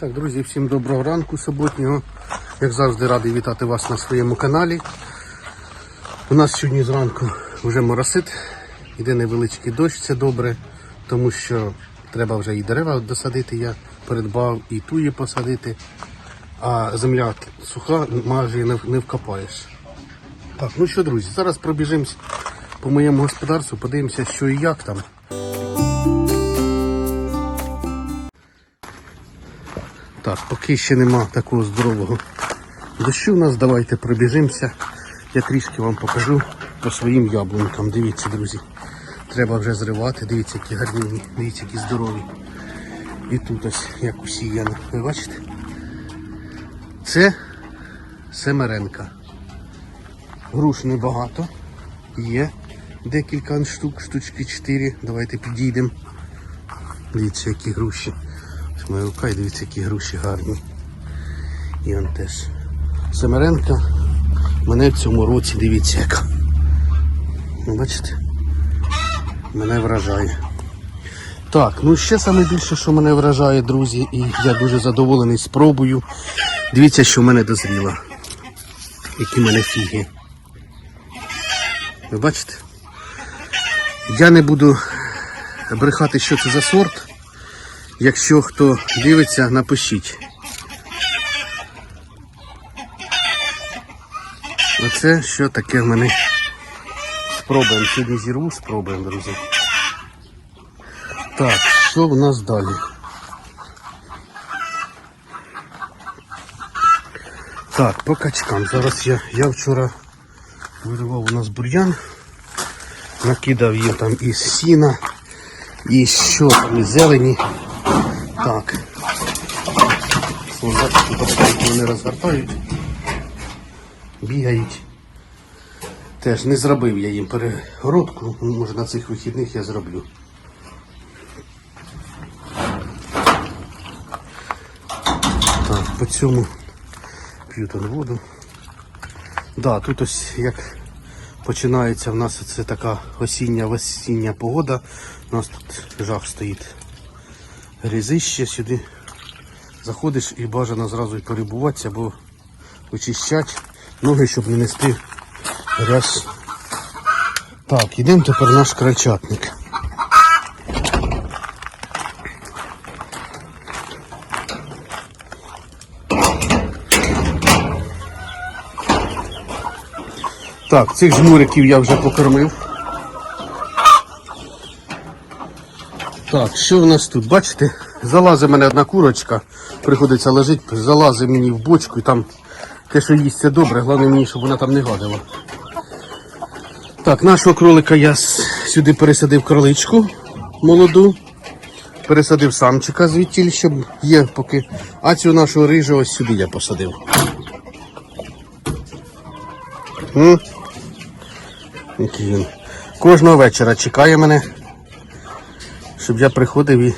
Так, друзі, всім доброго ранку суботнього. Як завжди радий вітати вас на своєму каналі. У нас сьогодні зранку вже моросит, іде невеличкий дощ, це добре, тому що треба вже і дерева досадити, я передбав, і туї посадити, а земля суха, майже не, вкопаєш. Так, ну що, друзі, зараз пробіжимось по моєму господарству, подивимося, що і як там. Так, поки ще нема такого здорового дощу у нас, давайте пробіжимося. Я трішки вам покажу по своїм яблункам. Дивіться, друзі. Треба вже зривати, дивіться, які гарні, дивіться, які здорові. І тут ось як усіяно. Ви бачите? Це семеренка. Груш небагато. Є декілька штук, штучки 4. Давайте підійдемо. Дивіться, які груші. Ось моя рука і дивіться, які груші гарні. І он теж. Семеренка. Мене в цьому році, дивіться яка. Ну, Бачите? Мене вражає. Так, ну ще саме більше, що мене вражає, друзі, і я дуже задоволений спробою. Дивіться, що в мене дозріло. Які в мене фіги. Ви бачите? Я не буду брехати, що це за сорт. Якщо хто дивиться, напишіть. Оце що таке в мене. Спробуємо. Сьогодні зірву, спробуємо, друзі. Так, що в нас далі? Так, по качкам. Зараз я, я вчора виривав у нас бур'ян, накидав їм там із сіна, і що там, із зелені. Так. Тут не розгортають. Бігають. Теж не зробив я їм перегородку, може на цих вихідних я зроблю. Так, по цьому п'ю тут воду. Да, тут ось як починається в нас це така осіння осіння погода. У нас тут жах стоїть. Грізище сюди. Заходиш і бажано зразу й перебуватися, бо очищать ноги, щоб не нести грязь. Так, йдемо тепер наш крольчатник. Так, цих жмуриків я вже покормив. Так, що в нас тут? Бачите? Залазить мене одна курочка, приходиться лежить, залазить мені в бочку і там те, що їсть це добре, головне мені, щоб вона там не гадила. Так, нашого кролика я сюди пересадив кроличку молоду, пересадив самчика звідтіль, щоб є поки. А цю нашу рижу ось сюди я посадив. М? Він. Кожного вечора чекає мене, щоб я приходив і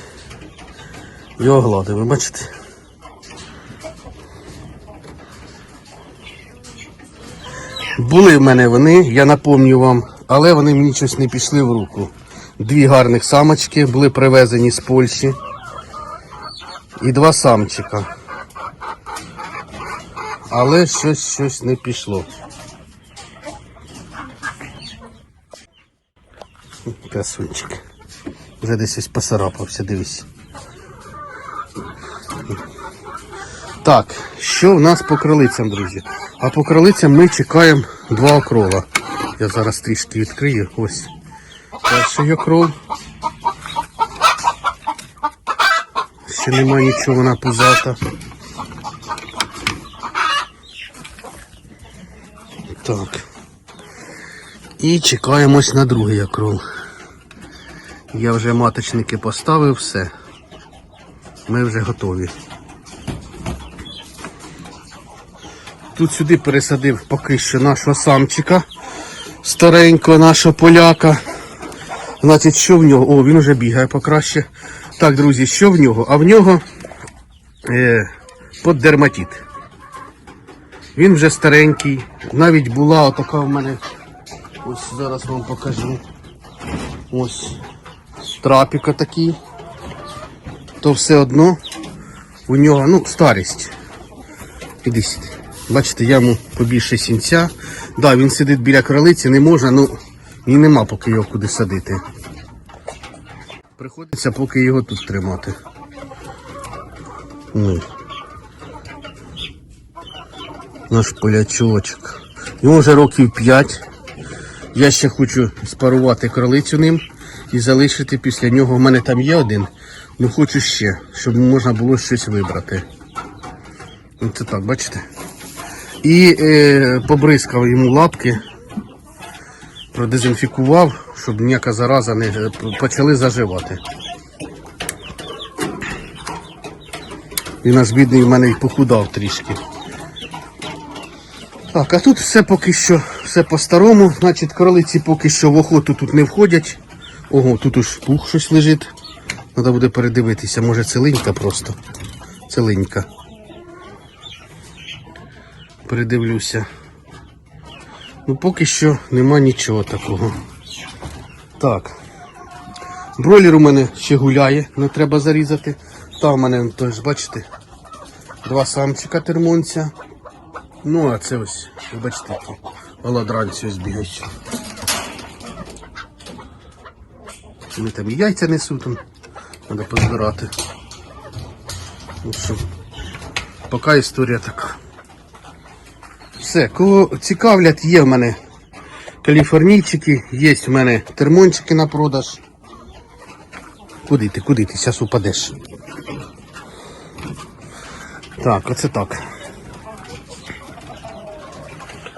його гладив. Ви бачите? Були в мене вони, я напомню вам, але вони мені щось не пішли в руку. Дві гарних самочки були привезені з Польщі. І два самчика. Але щось щось не пішло. Красунчик. Вже десь ось посарапався, дивись. Так, що в нас по кролицям, друзі? А по кролицям ми чекаємо два окрола. Я зараз трішки відкрию. Ось. Перший окрол. Ще немає нічого, вона пузата. Так. І чекаємо ось на другий окрол. Я вже маточники поставив, все. Ми вже готові. Тут сюди пересадив поки що нашого самчика, старенького нашого поляка. Значить, що в нього? О, він вже бігає покраще. Так, друзі, що в нього? А в нього е, поддерматит. Він вже старенький. Навіть була отака в мене. Ось зараз вам покажу. Ось трапіка такий. То все одно у нього, ну, старість. Іди сюди. Бачите, я йому побільше сінця. Да, він сидить біля кролиці, не можна, ну і нема поки його куди садити. Приходиться поки його тут тримати. Ну. Наш полячочок. Йому вже років 5. Я ще хочу спарувати кролицю ним і залишити після нього. У мене там є один, ну хочу ще, щоб можна було щось вибрати. Оце так, бачите? І е, побризкав йому лапки, продезінфікував, щоб ніяка зараза не е, почали заживати. Він аж бідний в мене і похудав трішки. Так, а тут все поки що, все по-старому. Значить, кролиці поки що в охоту тут не входять. Ого, тут уж пух щось лежить. Треба буде передивитися, може целинька просто. Целинька. Передивлюся. Ну, поки що нема нічого такого. Так. Бройлер у мене ще гуляє, не треба зарізати. Там у мене, тож, бачите, два самчика термонця. Ну, а це ось, бачите, голодранці ось бігають. Вони там і яйця несуть, там треба позбирати. Що, поки історія така. Все, кого цікавлять, є в мене каліфорнійчики, є в мене термончики на продаж. Куди ти, куди ти? Зараз упадеш. Так, оце так.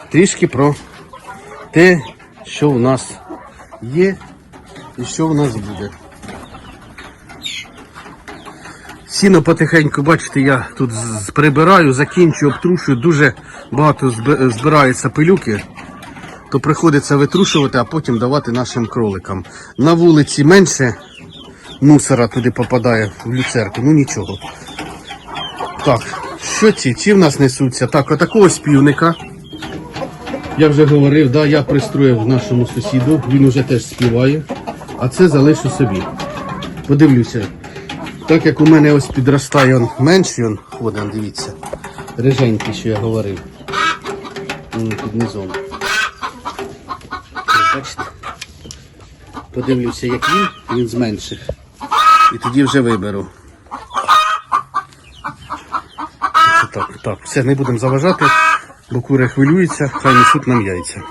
Трішки про те, що у нас є і що у нас буде. Сіно потихеньку, бачите, я тут прибираю, закінчую, обтрушую, дуже багато зб- збирається пилюки, то приходиться витрушувати, а потім давати нашим кроликам. На вулиці менше мусора туди попадає в люцерку, ну нічого. Так, що ці? Ці в нас несуться? Так, отакого співника. Я вже говорив, да, я пристроїв нашому сусіду, він уже теж співає, а це залишу собі. Подивлюся. Так як у мене ось підростає он менший, он ходить, дивіться. Риженький, що я говорив. Під низом. Подивлюся, як він, він з менших. І тоді вже виберу. Так, так, все, не будемо заважати, бо кури хвилюються, хай несуть нам яйця.